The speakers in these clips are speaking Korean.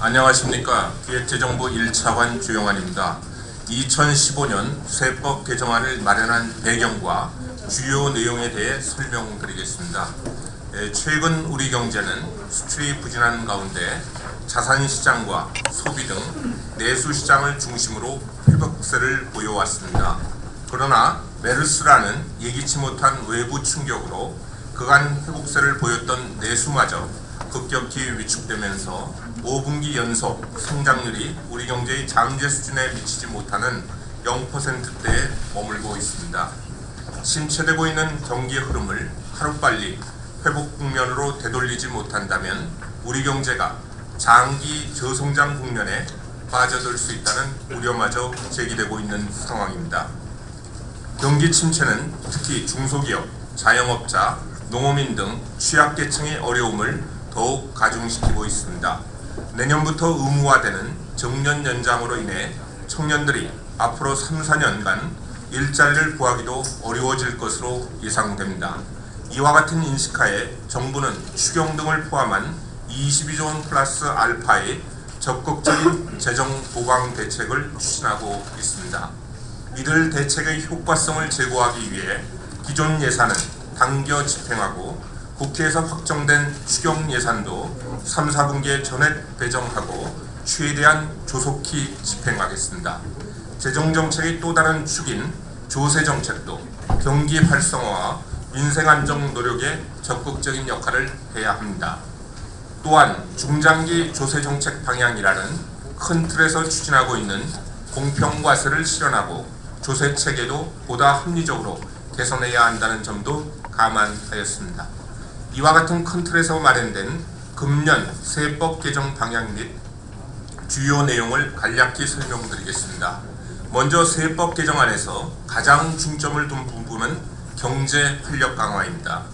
안녕하십니까. 기획재정부 1차관 주영환입니다. 2015년 세법 개정안을 마련한 배경과 주요 내용에 대해 설명드리겠습니다. 예, 최근 우리 경제는 수출이 부진한 가운데 자산시장과 소비 등 내수시장을 중심으로 회복세를 보여왔습니다. 그러나 메르스라는 예기치 못한 외부 충격으로 그간 회복세를 보였던 내수마저 급격히 위축되면서 5분기 연속 성장률이 우리 경제의 잠재 수준에 미치지 못하는 0%대에 머물고 있습니다. 침체되고 있는 경기 흐름을 하루빨리 회복 국면으로 되돌리지 못한다면 우리 경제가 장기 저성장 국면에 빠져들 수 있다는 우려마저 제기되고 있는 상황입니다. 경기 침체는 특히 중소기업, 자영업자, 농어민 등 취약계층의 어려움을 더욱 가중시키고 있습니다. 내년부터 의무화되는 정년 연장으로 인해 청년들이 앞으로 3, 4년간 일자리를 구하기도 어려워질 것으로 예상됩니다. 이와 같은 인식하에 정부는 추경 등을 포함한 22조 원 플러스 알파의 적극적인 재정 보강 대책을 추진하고 있습니다. 이들 대책의 효과성을 제고하기 위해 기존 예산은 당겨 집행하고 국회에서 확정된 추경 예산도 3, 4분기에 전액 배정하고 최대한 조속히 집행하겠습니다. 재정정책의 또 다른 축인 조세정책도 경기 활성화와 민생 안정 노력에 적극적인 역할을 해야 합니다. 또한 중장기 조세정책 방향이라는 큰 틀에서 추진하고 있는 공평과세를 실현하고 조세 체계도 보다 합리적으로 개선해야 한다는 점도 감안하였습니다. 이와 같은 큰 틀에서 마련된 금년 세법 개정 방향 및 주요 내용을 간략히 설명드리겠습니다. 먼저 세법 개정안에서 가장 중점을 둔 부분은 경제 활력 강화입니다.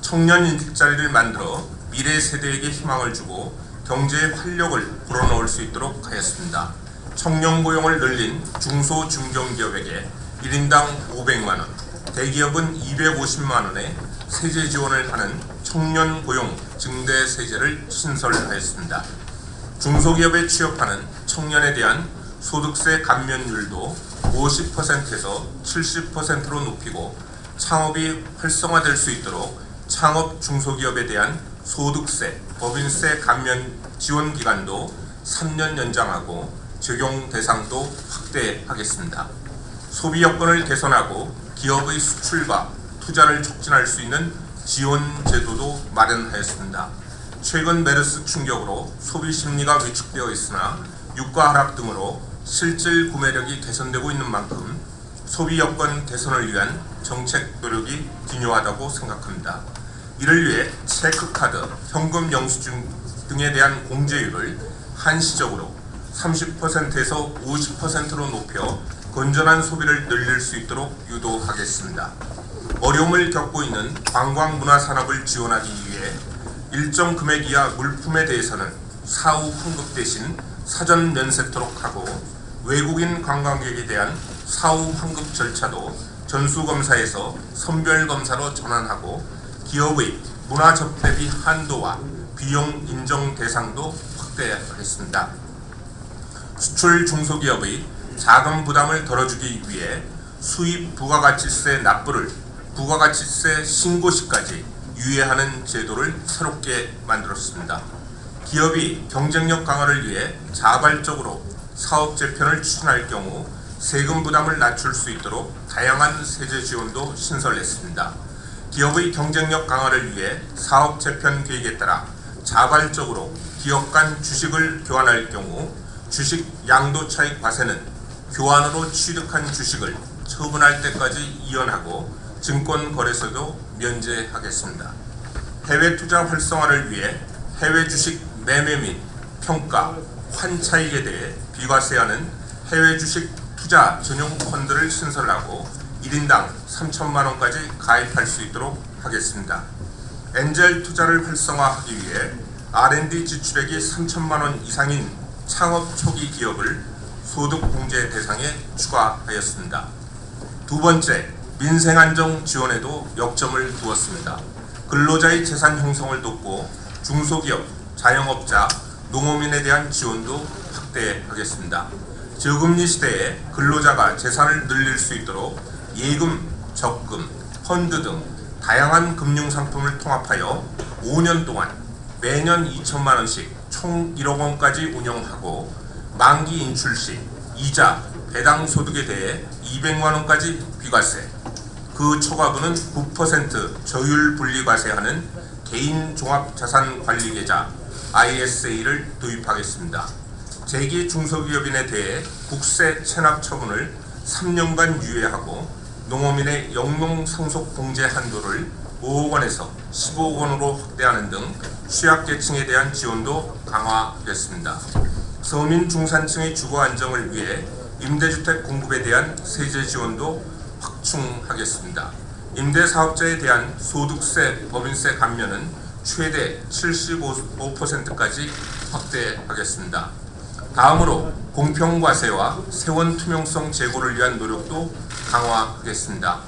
청년 일자리를 만들어 미래 세대에게 희망을 주고 경제의 활력을 불어넣을 수 있도록 하였습니다. 청년 고용을 늘린 중소 중견기업에게 1인당 500만 원, 대기업은 250만 원의 세제 지원을 하는 청년 고용 증대 세제를 신설하였습니다. 중소기업에 취업하는 청년에 대한 소득세 감면율도 50%에서 70%로 높이고 창업이 활성화될 수 있도록 창업 중소기업에 대한 소득세, 법인세 감면 지원 기간도 3년 연장하고 적용 대상도 확대하겠습니다. 소비 여건을 개선하고 기업의 수출과 투자를 촉진할 수 있는 지원 제도도 마련하였습니다. 최근 메르스 충격으로 소비 심리가 위축되어 있으나 유가 하락 등으로 실질 구매력이 개선되고 있는 만큼 소비 여건 개선을 위한 정책 노력이 중요하다고 생각합니다. 이를 위해 체크카드, 현금 영수증 등에 대한 공제율을 한시적으로 30%에서 50%로 높여 건전한 소비를 늘릴 수 있도록 유도하겠습니다. 어려움을 겪고 있는 관광 문화 산업을 지원하기 위해 일정 금액 이하 물품에 대해서는 사후 환급 대신 사전 면세토록 하고 외국인 관광객에 대한 사후 환급 절차도 전수검사에서 선별검사로 전환하고 기업의 문화 접 대비 한도와 비용 인정 대상도 확대하겠습니다. 수출 중소기업의 자금 부담을 덜어주기 위해 수입 부가가치세 납부를 부가가치세 신고 시까지 유예하는 제도를 새롭게 만들었습니다. 기업이 경쟁력 강화를 위해 자발적으로 사업 재편을 추진할 경우 세금 부담을 낮출 수 있도록 다양한 세제 지원도 신설했습니다. 기업의 경쟁력 강화를 위해 사업 재편 계획에 따라 자발적으로 기업 간 주식을 교환할 경우 주식 양도 차익 과세는 교환으로 취득한 주식을 처분할 때까지 이연하고 증권 거래소도 면제하겠습니다. 해외 투자 활성화를 위해 해외 주식 매매 및 평가, 환차익에 대해 비과세하는 해외 주식 투자 전용 펀드를 신설하고 1인당 3천만 원까지 가입할 수 있도록 하겠습니다. 엔젤 투자를 활성화하기 위해 R&D 지출액이 3천만 원 이상인 창업 초기 기업을 소득 공제 대상에 추가하였습니다. 두 번째, 민생 안정 지원에도 역점을 두었습니다. 근로자의 재산 형성을 돕고 중소기업, 자영업자, 농어민에 대한 지원도 확대하겠습니다. 저금리 시대에 근로자가 재산을 늘릴 수 있도록 예금, 적금, 펀드 등 다양한 금융 상품을 통합하여 5년 동안 매년 2천만 원씩 총 1억 원까지 운영하고 만기 인출 시 이자, 배당 소득에 대해 200만 원까지 비과세, 그 초과분은 9% 저율 분리과세하는 개인 종합 자산 관리 계좌 ISA를 도입하겠습니다. 재기 중소기업인에 대해 국세 체납 처분을 3년간 유예하고 농어민의 영농 상속 공제 한도를 5억 원에서 15억 원으로 확대하는 등 취약계층에 대한 지원도 강화하겠습니다. 서민 중산층의 주거 안정을 위해 임대주택 공급에 대한 세제 지원도 확충하겠습니다. 임대사업자에 대한 소득세, 법인세 감면은 최대 75%까지 확대하겠습니다. 다음으로 공평과세와 세원 투명성 제고를 위한 노력도 강화하겠습니다.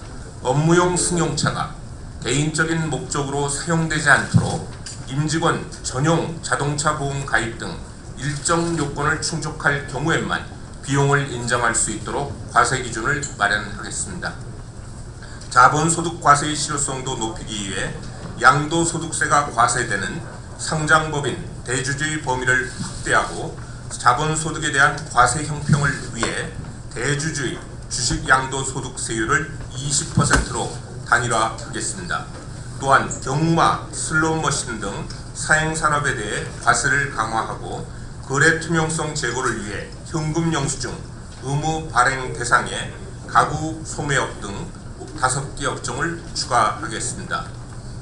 업무용 승용차가 개인적인 목적으로 사용되지 않도록 임직원 전용 자동차 보험 가입 등 일정 요건을 충족할 경우에만 비용을 인정할 수 있도록 과세 기준을 마련하겠습니다. 자본소득 과세의 실효성도 높이기 위해 양도소득세가 과세되는 상장법인 대주주의 범위를 확대하고 자본소득에 대한 과세 형평을 위해 대주주의 주식 양도소득세율을 20%로 단일화하겠습니다. 또한 경마, 슬롯머신 등 사행산업에 대해 과세를 강화하고 거래 투명성 제고를 위해 현금 영수증 의무 발행 대상에 가구 소매업 등 다섯 개 업종을 추가하겠습니다.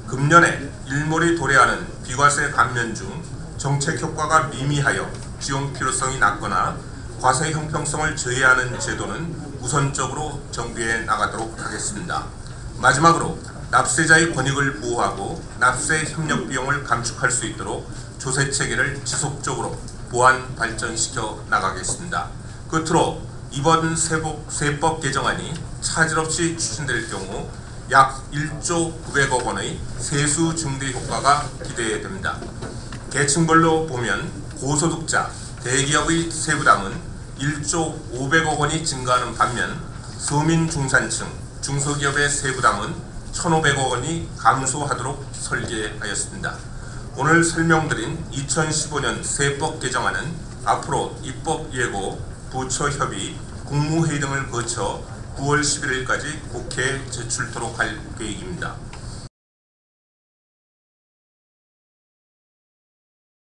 금년에 일몰이 도래하는 비과세 감면 중 정책 효과가 미미하여 지원 필요성이 낮거나 과세 형평성을 저해하는 제도는 우선적으로 정비해 나가도록 하겠습니다. 마지막으로 납세자의 권익을 보호하고 납세 협력 비용을 감축할 수 있도록 조세 체계를 지속적으로 보완 발전시켜 나가겠습니다. 끝으로 이번 세법, 세법 개정안이 차질 없이 추진될 경우 약 1조 900억 원의 세수 증대 효과가 기대됩니다. 계층별로 보면 고소득자, 대기업의 세부담은 1조 500억 원이 증가하는 반면 서민 중산층, 중소기업의 세부담은 1,500억 원이 감소하도록 설계하였습니다. 오늘 설명드린 2015년 세법 개정안은 앞으로 입법 예고, 부처 협의, 국무회의 등을 거쳐 9월 11일까지 국회에 제출토록 할 계획입니다.